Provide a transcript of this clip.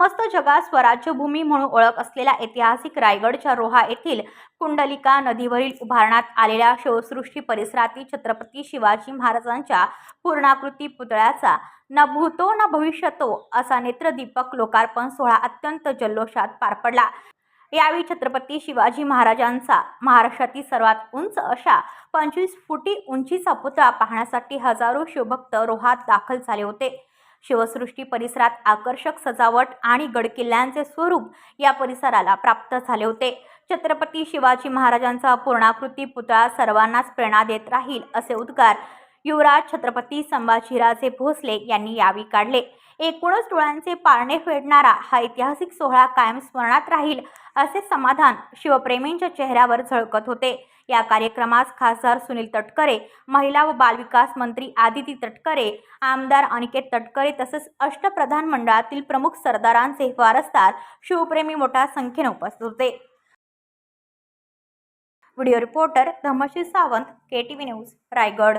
समस्त जगात स्वराज्यभूमी म्हणून ओळख असलेल्या ऐतिहासिक रायगडच्या रोहा येथील कुंडलिका नदीवरील उभारण्यात आलेल्या शिवसृष्टी परिसरातील छत्रपती शिवाजी महाराजांच्या पूर्णाकृती पुतळ्याचा न भूतो न भविष्यतो असा नेत्रदीपक लोकार्पण सोहळा अत्यंत जल्लोषात पार पडला. यावेळी छत्रपती शिवाजी महाराजांचा महाराष्ट्रातील सर्वात उंच अशा पंचवीस फुटी उंचीचा पुतळा पाहण्यासाठी हजारो शिवभक्त रोहात दाखल झाले होते. शिवसृष्टी परिसरात आकर्षक सजावट आणि गडकिल्ल्यांचे स्वरूप या परिसराला प्राप्त झाले होते. छत्रपती शिवाजी महाराजांचा पूर्णाकृती पुतळा सर्वांनाच प्रेरणा देत राहील असे उद्गार युवराज छत्रपती संभाजीराजे भोसले यांनी यावी काढले. एकूणच डोळ्यांचे पारणे फेडणारा हा ऐतिहासिक सोहळा कायम स्मरणात राहील असे समाधान शिवप्रेमींच्या चेहऱ्यावर झळकत होते. या कार्यक्रमास खासदार सुनील तटकरे महिला व बालविकास मंत्री आदिती तटकरे आमदार अनिकेत तटकरे तसेच अष्टप्रधान मंडळातील प्रमुख सरदारांचे वारसदार शिवप्रेमी मोठ्या संख्येने उपस्थित होते. Video reporter Dhamshir Sawant K T V news Raigad.